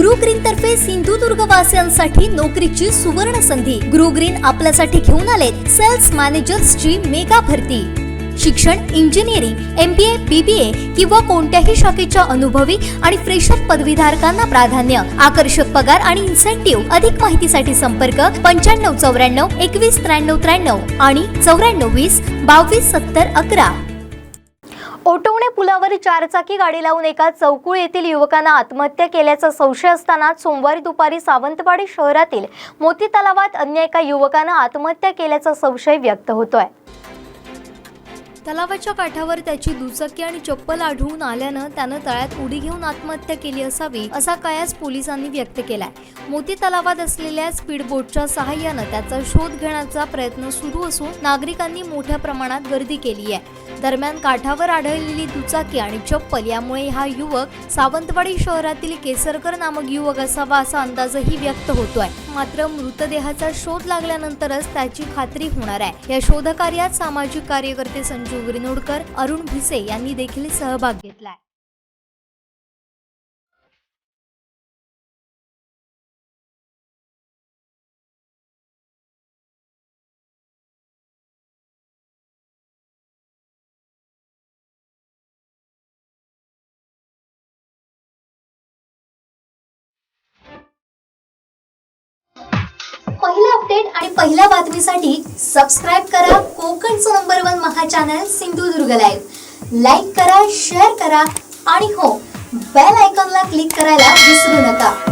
ग्रुग्रीन तर्फे सिंधुदुर्ग वासियांसाठी नोकरीची सुवर्ण संधी ग्रुग्रीन आपल्यासाठी घेऊन आले सेल्स मॅनेजर्सची मेगा भरती. शिक्षण engineering M B A B बी ए किंवा कोणत्याही शाखेच्या अनुभवी आणि फ्रेशर पदवीधारकांना प्राधान्य आकर्षक पगार आणि इन्सेंटिव्ह अधिक माहितीसाठी संपर्क पंच्याण्णव चौऱ्याण्णव एकवीस त्र्याण्णव त्र्याण्णव आणि चौऱ्याण्णव वीस बावीस सत्तर अकरा. ओटवणे पुलावर चारचाकी गाडी लावून एका चौकुळ येथील युवकानं आत्महत्या केल्याचा संशय असताना सोमवारी दुपारी सावंतवाडी शहरातील मोती तलावात अन्य एका युवकानं आत्महत्या केल्याचा संशय व्यक्त होतोय. तलावाच्या काठावर त्याची दुचाकी आणि चप्पल आढळून आल्यानं त्यानं तळ्यात उडी घेऊन आत्महत्या केली असावी असा कयास पोलिसांनी व्यक्त केलाय. मोती तलावात असलेल्या स्पीड बोटच्या सहाय्यानं त्याचा शोध घेण्याचा प्रयत्न सुरू असून नागरिकांनी मोठ्या प्रमाणात गर्दी केली आहे. दरम्यान काठावर आढळलेली दुचाकी आणि चप्पल यामुळे हा युवक सावंतवाडी शहरातील केसरकर नामक युवक असावा असा अंदाजही व्यक्त होतोय. मात्र मृतदेहाचा शोध लागल्यानंतरच त्याची खात्री होणार आहे. या शोधकार्यात सामाजिक कार्यकर्ते संजीव विनोडकर अरुण भिसे यांनी देखील सहभाग घेतलाय. अपडेट आणि पहिल्या बातमीसाठी सबस्क्राईब करा कोकणचं number one Maha channel Sindhudurg live like करा शेअर करा आणि हो बेल आयकॉनला क्लिक करायला विसरू नका.